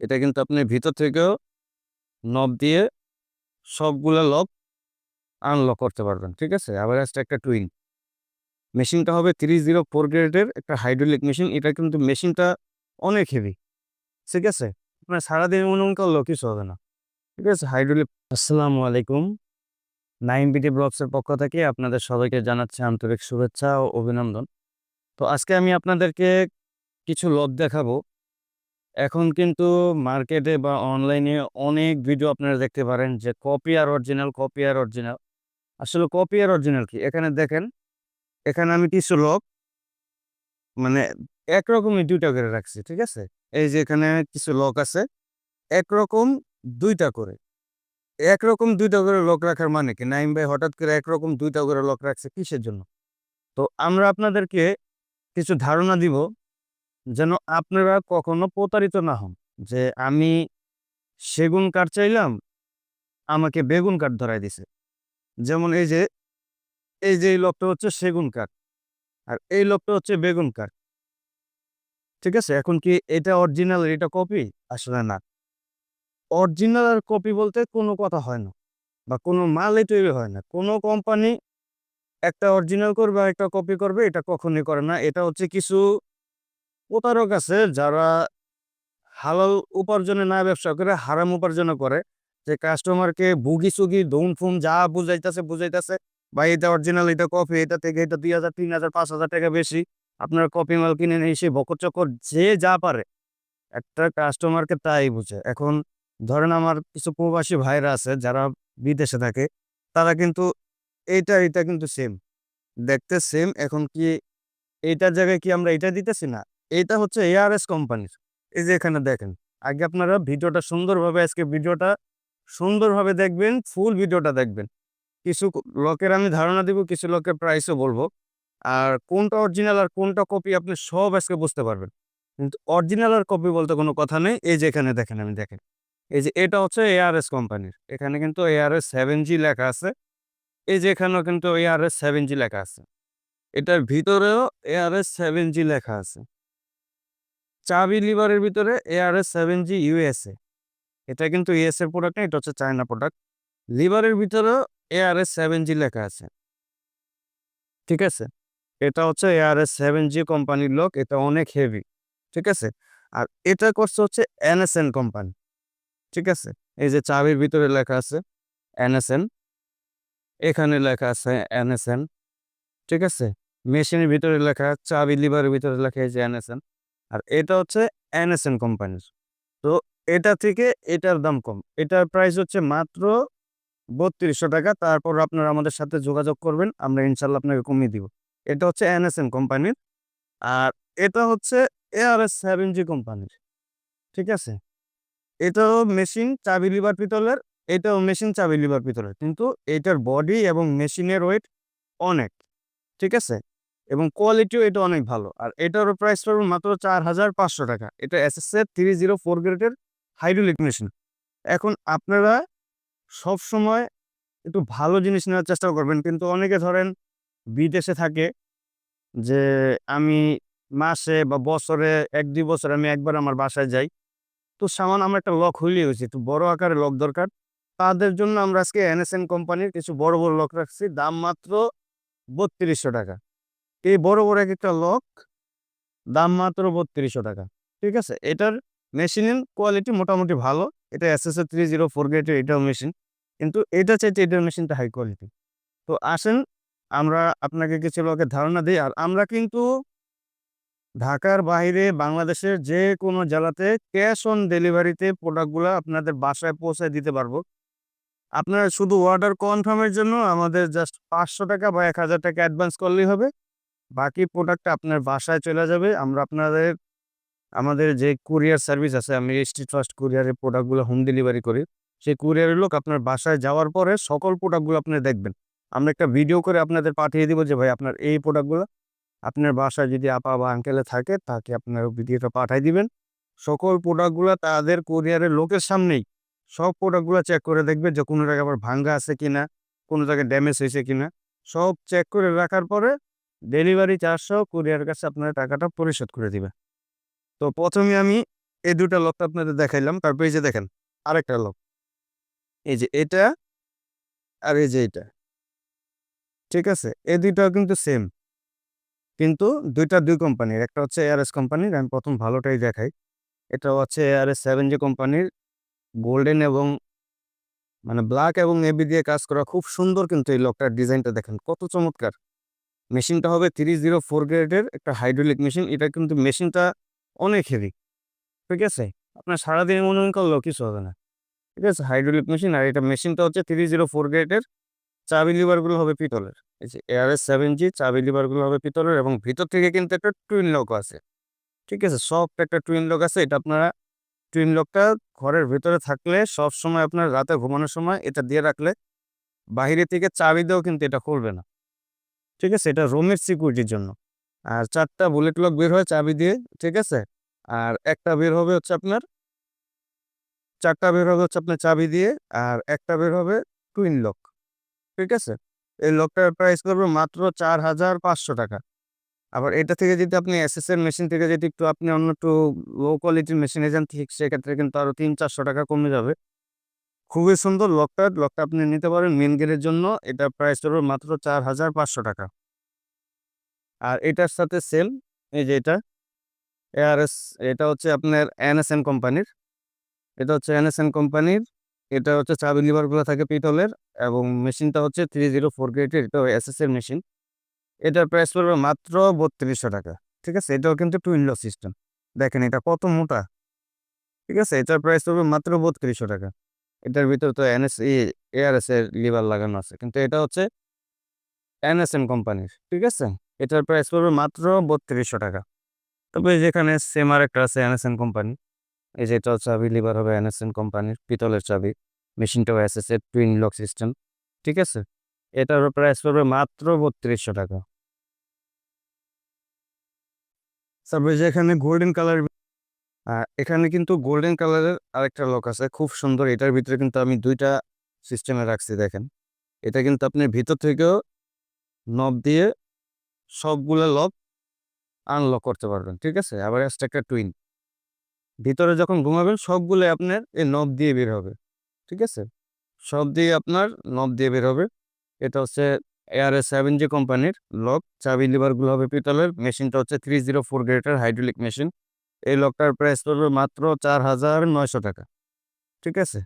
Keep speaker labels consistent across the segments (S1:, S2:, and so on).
S1: এটা কিন্তু আপনি ভিতর থেকেও নব দিয়ে সবগুলো লক আনলক করতে পারবেন, ঠিক আছে? আসছে একটা টুইন মেশিনটা হবে থ্রি জিরো ফোর গ্রেডের একটা হাইড্রোলিক মেশিন এটা কিন্তু মেশিনটা অনেক হেভি ঠিক আছে? আপনার সারাদিন অনুমান করলেও কিছু হবে না, ঠিক আছে? হাইড্রোলিক আসসালামু আলাইকুম। নাইন বিটি ব্লগসের পক্ষ থেকে আপনাদের সবাইকে জানাচ্ছি আন্তরিক শুভেচ্ছা ও অভিনন্দন। তো আজকে আমি আপনাদেরকে কিছু লব দেখাবো। এখন কিন্তু মার্কেটে বা অনলাইনে অনেক ভিডিও আপনারা দেখতে পারেন যে কপি আর অরিজিনাল, কপি আর অরিজিনাল। আসলে কপি আর অরিজিনাল কি? এখানে দেখেন, এখানে আমি কিছু লোক মানে একরকমই দুইটা করে রাখছি, ঠিক আছে? এই যে এখানে কিছু লক আছে, একরকম দুইটা করে। একরকম দুইটা করে লক রাখার মানে কি? নাইম ভাই হঠাৎ করে একরকম দুইটা করে লক রাখছে কিসের জন্য? তো আমরা আপনাদেরকে কিছু ধারণা দিব যেন আপনারা কখনো প্রতারিত না হন যে আমি সেগুন কাঠ চাইলাম, আমাকে বেগুন কাঠ ধরাই দিছে। যেমন এই যে এই যে এই লোকটা হচ্ছে সেগুন কাঠ, আর এই লোকটা হচ্ছে বেগুন কাঠ। ঠিক আছে? এখন কি এটা অরিজিনাল এটা কপি আসলে না। অরিজিনাল আর কপি বলতে কোনো কথা হয় না, বা কোনো মালই তৈরি হয় না। কোনো কোম্পানি একটা অরিজিনাল করবে একটা কপি করবে, এটা কখনই করে না। এটা হচ্ছে কিছু প্রতারক আছে যারা হালাল উপার্জনে না ব্যবসা করে, হারাম উপার্জন করে। যে কাস্টমারকে বুগি সুগি দৌন ফুম যা বুঝাইতেছে বুঝাইতেছে। বা এটা অরিজিনাল এটা কপি এটা থেকে এটা দুই হাজার, তিন হাজার, পাঁচ হাজার টাকা বেশি। আপনার কপি মাল কিনে নিয়ে এসে বকর চকর যে যা পারে, একটা কাস্টমারকে তাই বুঝে। এখন ধরেন আমার কিছু প্রবাসী ভাইরা আছে যারা বিদেশে থাকে, তারা কিন্তু এইটা এটা কিন্তু সেম দেখতে সেম এখন কি এইটার জায়গায় কি আমরা এটা দিতেছি না? এটা হচ্ছে এআরএস কোম্পানির এই যে এখানে দেখেন, আগে আপনারা ভিডিওটা সুন্দরভাবে, আজকে ভিডিওটা সুন্দরভাবে দেখবেন, ফুল ভিডিওটা দেখবেন। কিছু লোকের আমি ধারণা দিব, কিছু লোকের প্রাইসও বলব। আর কোনটা অরিজিনাল আর কোনটা কপি আপনি সব আজকে বুঝতে পারবেন। কিন্তু অরিজিনাল আর কপি বলতে কোনো কথা নেই। এই যে এখানে দেখেন, আমি দেখেন। এই যে এটা হচ্ছে এআরএস কোম্পানির। এখানে কিন্তু এআরএস সেভেন জি লেখা আছে। এই যে এখানেও কিন্তু এআরএস সেভেন জি লেখা আছে। এটার ভিতরেও এআরএস সেভেন জি লেখা আছে। চাবি লিভারের ভিতরে এআরএস সেভেন জি ইউএসএ এটা কিন্তু ইউএস এর প্রোডাক্ট না, এটা হচ্ছে চায়না প্রোডাক্ট লিভারের ভিতরেও এআরএস সেভেন জি লেখা আছে। ঠিক আছে? এটা হচ্ছে এআরএস সেভেন জি কোম্পানির লোক, এটা অনেক হেভি ঠিক আছে? আর এটা করছে হচ্ছে এনএসএন কোম্পানি। ঠিক আছে? এই যে চাবির ভিতরে লেখা আছে এনএসএন এখানে লেখা আছে এনএসএন ঠিক আছে? মেশিনের ভিতরে লেখা, চাবি লিভারের ভিতরে লেখা এই যে এনএসএন আর এটা হচ্ছে এনএসএন কোম্পানির তো এটা থেকে এটার দাম কম। এটার প্রাইস হচ্ছে মাত্র বত্রিশশো টাকা। তারপর আপনারা আমাদের সাথে যোগাযোগ করবেন, আমরা ইনশাল্লাহ আপনাকে কমিয়ে দিব। এটা হচ্ছে এনএসএন কোম্পানির আর এটা হচ্ছে এআরএস সেভেন জি কোম্পানির ঠিক আছে? এটাও মেশিন চাবি লিভার পিতলের, এটাও মেশিন চাবি লিভার পিতলের। কিন্তু এটার বডি এবং মেশিনের ওয়েট অনেক। ঠিক আছে? এবং কোয়ালিটিও এটা অনেক ভালো। আর এটারও প্রাইস পড়বে মাত্র চার হাজার পাঁচশো টাকা। এটা S S SSA three zero four গ্রেডের হাইড্রোলিক মেশিন এখন আপনারা সব সময় একটু ভালো জিনিস নেওয়ার চেষ্টা করবেন। কিন্তু অনেকে ধরেন বিদেশে থাকে যে আমি মাসে বা বছরে এক, দুই বছর আমি একবার আমার বাসায় যাই। তো সামান আমার একটা লক হইলে হয়েছে। একটু বড় আকারে লক দরকার। তাদের জন্য আমরা আজকে এনএসএন কোম্পানির কিছু বড় বড় লক রাখছি। দাম মাত্র বত্রিশশো টাকা। এই বড় বড় এক একটা লক, দাম মাত্র বত্রিশশো টাকা, ঠিক আছে? এটার মেশিনের কোয়ালিটি মোটামুটি ভালো, এটা এসএসএ থ্রি জিরো ফোর গ্রেডের এটাও মেশিন কিন্তু এটা চাইতে এটার মেশিনটা হাই কোয়ালিটি তো আসেন, আমরা আপনাকে কিছু লোকের ধারণা দিই, আর আমরা কিন্তু ঢাকার বাইরে বাংলাদেশের যে কোনো জেলাতে ক্যাশ অন ডেলিভারিতে প্রোডাক্টগুলো আপনাদের বাসায় পৌঁছায় দিতে পারব। আপনারা শুধু অর্ডার কনফার্মের জন্য আমাদের জাস্ট পাঁচশো টাকা বা এক হাজার টাকা অ্যাডভান্স করলেই হবে। বাকি প্রোডাক্টটা আপনার বাসায় চলে যাবে। আমরা আপনাদের, আমাদের যে কুরিয়ার সার্ভিস আছে, আমি স্ট্রিট ফার্স্ট কুরিয়ারের প্রোডাক্টগুলো হোম ডেলিভারি করি। সেই কুরিয়ারের লোক আপনার বাসায় যাওয়ার পরে সকল প্রোডাক্টগুলো আপনি দেখবেন। আমরা একটা ভিডিও করে আপনাদের পাঠিয়ে দিব যে, ভাই, আপনার এই প্রোডাক্টগুলো আপনার বাসায় যদি আপা বা আঙ্কেলে থাকে, তাকে আপনার ভিডিওটা পাঠিয়ে দিবেন। সকল প্রোডাক্টগুলো তাদের কুরিয়ারের লোকের সামনেই সব প্রোডাক্টগুলো চেক করে দেখবে যে, কোনো জায়গায় আবার ভাঙ্গা আছে কিনা, কোনো জায়গায় ড্যামেজ হয়েছে কিনা। সব চেক করে রাখার পরে ডেলিভারি সহ কুরিয়ার কাছে আপনার টাকাটা পরিশোধ করে দিবে তো প্রথমে আমি এই দুটা লকটা আপনাদের দেখাইলাম। তারপর এই যে দেখেন, আরেকটা লক। এই যে এটা আর এই যে এটা। ঠিক আছে? এই দুইটাও কিন্তু সেম কিন্তু দুইটা দুই কোম্পানির। একটা হচ্ছে এআরএস কোম্পানির, আমি প্রথম ভালোটাই দেখাই। এটা হচ্ছে এআরএস সেভেন জি কোম্পানির। গোল্ডেন এবং মানে ব্ল্যাক এবং নেভি দিয়ে কাজ করা খুব সুন্দর কিন্তু এই লকটার ডিজাইনটা দেখেন, কত চমৎকার। মেশিনটা হবে থ্রি জিরো ফোর গ্রেডের একটা হাইড্রোলিক মেশিন এটা কিন্তু মেশিনটা অনেক হেভি ঠিক আছে? আপনার সারাদিন মনে হয় করলেও কিছু হবে না, ঠিক আছে? হাইড্রোলিক মেশিন আর এটা মেশিনটা হচ্ছে থ্রি জিরো ফোর গ্রেডের। চাবি লিভারগুলো হবে পিতলের, এই যে এআরএস সেভেন জি চাবি লিভারগুলো হবে পিতলের এবং ভিতর থেকে কিন্তু একটা টুইন লক আছে, ঠিক আছে? সফট একটা টুইন লক আছে, এটা আপনারা টুইন লকটা ঘরের ভিতরে থাকলে সব সময় আপনার রাতে ঘুমানোর সময় এটা দিয়ে রাখলে বাহিরে থেকে চাবি দিয়েও কিন্তু এটা খুলবে না। ঠিক আছে? এটা রুমের সিকিউরিটির জন্য। আর চারটা বুলেট লক বের হয় চাবি দিয়ে, ঠিক আছে? আর একটা বের হবে হচ্ছে আপনার, চারটা বের হবে হচ্ছে আপনার চাবি দিয়ে, আর একটা বের হবে টুইন লক ঠিক আছে? এই লকটার প্রাইস করবে মাত্র চার হাজার পাঁচশো টাকা। আবার এটা থেকে যদি আপনি এসএসএর মেশিন থেকে যদি একটু আপনি অন্য একটু লো কোয়ালিটির মেশিনে যান, ঠিক সেক্ষেত্রে কিন্তু আরও তিন চারশো টাকা কমে যাবে। খুবই সুন্দর লকটা। লকটা আপনি নিতে পারেন মেন গেটের জন্য। এটা প্রাইস করবে মাত্র চার হাজার পাঁচশো টাকা। আর এটার সাথে সেম এই যে এটা এআরএস এটা হচ্ছে আপনার এনএসএন কোম্পানির এটা হচ্ছে এনএসএন কোম্পানির এটা হচ্ছে চাবি লিভারগুলো থাকে পিতলের এবং মেশিনটা হচ্ছে থ্রি জিরো ফোর গ্রেটের এটা এস এর মেশিন এটার প্রাইস পড়বে মাত্র বত্রিশশো টাকা। ঠিক আছে? এটাও কিন্তু টুইন লক সিস্টেম দেখেন এটা কত মোটা। ঠিক আছে? এটার প্রাইস পড়বে মাত্র বত্রিশশো টাকা। এটার ভিতরে তো এনএস এআরএস এর লিভার লাগানো আছে। কিন্তু এটা হচ্ছে এনএসএন কোম্পানির, ঠিক আছে? এটার প্রাইস পড়বে মাত্র বত্রিশশো টাকা। তবে যেখানে সেম আর একটা আছে এনএসএন কোম্পানি। এই যে এটা চাবি, লিভার হবে এনএসএন কোম্পানির, পিতলের চাবি। মেশিনটাও এসএস এর টুইন লক সিস্টেম ঠিক আছে? এটার প্রাইস পড়বে মাত্র বত্রিশশো টাকা। তারপরে যে এখানে গোল্ডেন কালার এখানে কিন্তু গোল্ডেন কালারের আরেকটা লক আছে, খুব সুন্দর। এটার ভিতরে কিন্তু আমি দুইটা সিস্টেমে রাখছি, দেখেন। এটা কিন্তু আপনি ভিতর থেকেও নব দিয়ে সবগুলো লক আনলক করতে পারবেন, ঠিক আছে? আবার এক্সট্রা একটা টুইন ভিতরে যখন ঘুমাবেন, সবগুলো আপনার এই নব দিয়ে বের হবে, ঠিক আছে? সব দিয়ে আপনার নব দিয়ে বের হবে। এটা হচ্ছে এআরএস সেভেন জি কোম্পানির লক চাবি লিভারগুলো হবে পিতলের। মেশিনটা হচ্ছে three zero four greater hydraulic machine এই লকটার প্রাইস পড়বে মাত্র চার হাজার নয়শো টাকা। ঠিক আছে?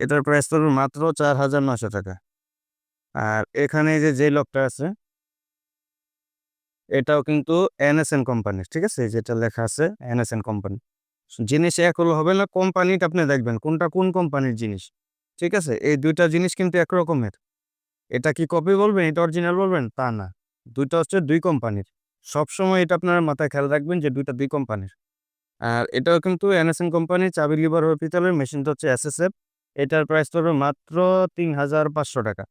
S1: এটার প্রাইস পড়বে মাত্র চার হাজার নয়শো টাকা। আর এখানে যে যে লকটা আছে, এটাও কিন্তু এনএসএন কোম্পানির ঠিক আছে? যেটা লেখা আছে এনএসএন কোম্পানি জিনিস এক হলো হবে না কোম্পানিটা আপনি দেখবেন, কোনটা কোন কোম্পানির জিনিস। ঠিক আছে? এই দুইটা জিনিস কিন্তু একরকমের এটা কি কপি বলবেন, এটা অরিজিনাল বলবেন? তা না। দুইটা হচ্ছে দুই কোম্পানির সবসময় এটা আপনার মাথায় খেয়াল রাখবেন যে, দুইটা দুই কোম্পানির আর এটাও কিন্তু এনএসএন কোম্পানির চাবি লিভার হবে পিতলের মেশিনটা হচ্ছে এসএসএফ। এটার প্রাইস পড়বে মাত্র তিন হাজার পাঁচশো টাকা।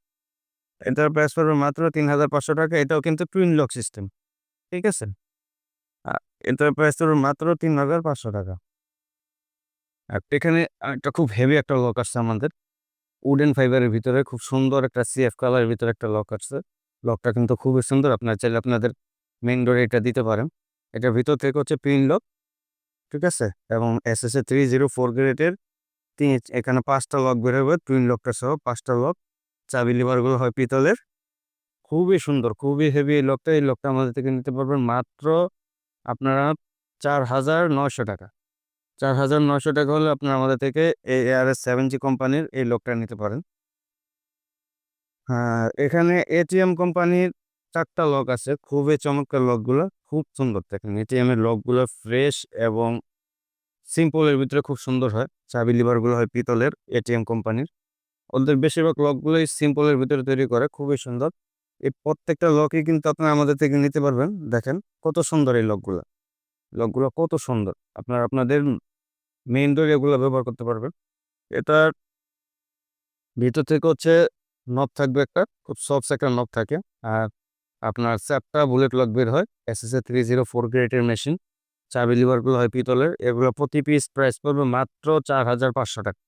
S1: এটার প্রাইস পড়বে মাত্র তিন হাজার পাঁচশো টাকা। এটাও কিন্তু টুইন লক সিস্টেম ঠিক আছে? এটার প্রাইস পড়বে মাত্র তিন হাজার পাঁচশো টাকা। আর এখানে একটা খুব হেভি একটা লক আসছে আমাদের। উডেন ফাইবারের ভিতরে খুব সুন্দর একটা সিএফ কালারের ভিতরে একটা লক আসছে। লকটা কিন্তু খুবই সুন্দর। আপনার চাইলে আপনাদের মেইন ডোরে এটা দিতে পারেন। এটার ভিতর থেকে হচ্ছে পিন লক ঠিক আছে? এবং S S A three zero four গ্রেডের তিন এখানে পাঁচটা লক বের হবে টুইন লকটা সহ পাঁচটা লক চাবি লিভারগুলো হয় পিতলের। খুবই সুন্দর, খুবই হেভি এই লকটা এই লকটা আমাদের থেকে নিতে পারবেন মাত্র আপনারা চার হাজার নশো টাকা। চার হাজার নশো টাকা হলে আপনার আমাদের থেকে এই আর এস সেভেন জি কোম্পানির এই লকটা নিতে পারেন। হ্যাঁ এখানে এটিএম কোম্পানির চারটা লক আছে, খুবই চমৎকার লকগুলো খুব সুন্দর দেখেন। এটিএম এর লকগুলো ফ্রেশ এবং সিম্পলের ভিতরে খুব সুন্দর হয়। চাবি লিভারগুলো হয় পিতলের এটিএম কোম্পানির। ওদের বেশিরভাগ লকগুলোই সিম্পলের ভিতরে তৈরি করে, খুবই সুন্দর। এই প্রত্যেকটা লকই কিন্তু আপনারা আমাদের থেকে নিতে পারবেন। দেখেন কত সুন্দর এই লকগুলো। লকগুলো কত সুন্দর। আপনার আপনাদের মেইন ডোর এগুলো ব্যবহার করতে পারবেন। এটার ভিতর থেকে হচ্ছে নব থাকবে একটা, খুব সফট একটা নব থাকে। আর আপনার চারটা বুলেট লক বের হয় S S A three zero four greater machine চাবি লিভারগুলো হয় পিতলের, এগুলো প্রতি পিস প্রাইস পড়বে মাত্র চার হাজার পাঁচশো টাকা।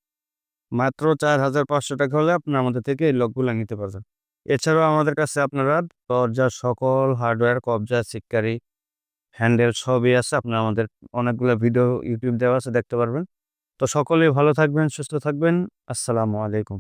S1: মাত্র চার হাজার পাঁচশো টাকা হলে আপনার আমাদের থেকে এই লকগুলো নিতে পারবেন। এছাড়াও আমাদের কাছে আপনারা দরজার সকল হার্ডওয়্যার কবজা শিক্ষারি হ্যান্ডেল সবই আছে। আপনার আমাদের অনেকগুলো ভিডিও ইউটিউব দেওয়া আছে, দেখতে পারবেন। তো সকলেই ভালো থাকবেন, সুস্থ থাকবেন। আসসালামু আলাইকুম।